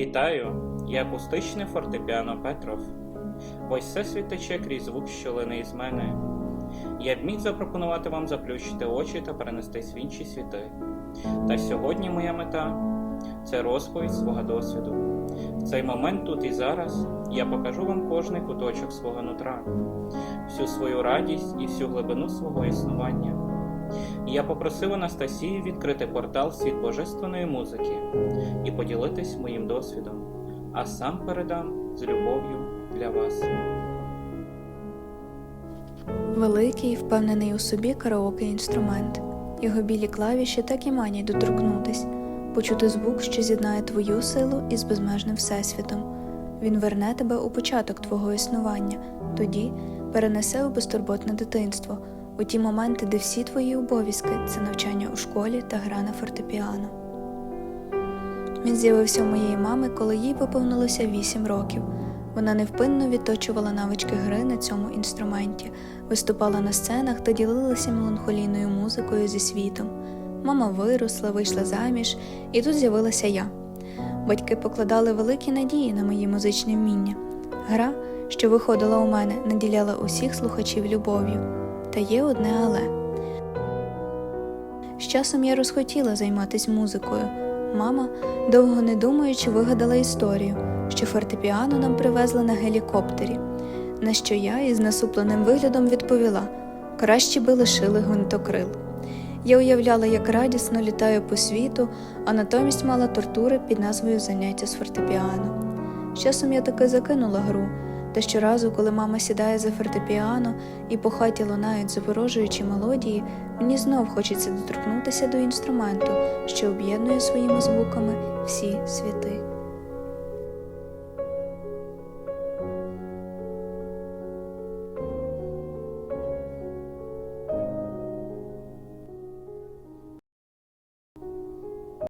Вітаю! Я акустичний фортепіано Петров. Ось все світече крізь звук, що лине із мене. Я б міг запропонувати вам заплющити очі та перенестись в інші світи. Та сьогодні моя мета це розповідь свого досвіду. В цей момент тут і зараз я покажу вам кожний куточок свого нутра, всю свою радість і всю глибину свого існування. Я попросив Анастасію відкрити портал світ божественної музики і поділитись моїм досвідом, а сам передам з любов'ю для вас. Великий, впевнений у собі караоке інструмент. Його білі клавіші так і манять доторкнутись, почути звук, що з'єднає твою силу із безмежним всесвітом. Він верне тебе у початок твого існування, тоді перенесе у безтурботне дитинство, у ті моменти, де всі твої обов'язки це навчання у школі та гра на фортепіано. Він з'явився у моєї мами, коли їй виповнилося 8 років. Вона невпинно відточувала навички гри на цьому інструменті, виступала на сценах та ділилася меланхолійною музикою зі світом. Мама виросла, вийшла заміж, і тут з'явилася я. Батьки покладали великі надії на мої музичні вміння. Гра, що виходила у мене, наділяла усіх слухачів любов'ю. Та є одне але. З часом я розхотіла займатися музикою. Мама, довго не думаючи, вигадала історію, що фортепіано нам привезли на гелікоптері, на що я із насупленим виглядом відповіла краще би лишили гвинтокрил. Я уявляла, як радісно літаю по світу, а натомість мала тортури під назвою заняття з фортепіано. З часом я таки закинула гру, та щоразу, коли мама сідає за фортепіано і по хаті лунають заворожуючі мелодії, мені знов хочеться доторкнутися до інструменту, що об'єднує своїми звуками всі світи.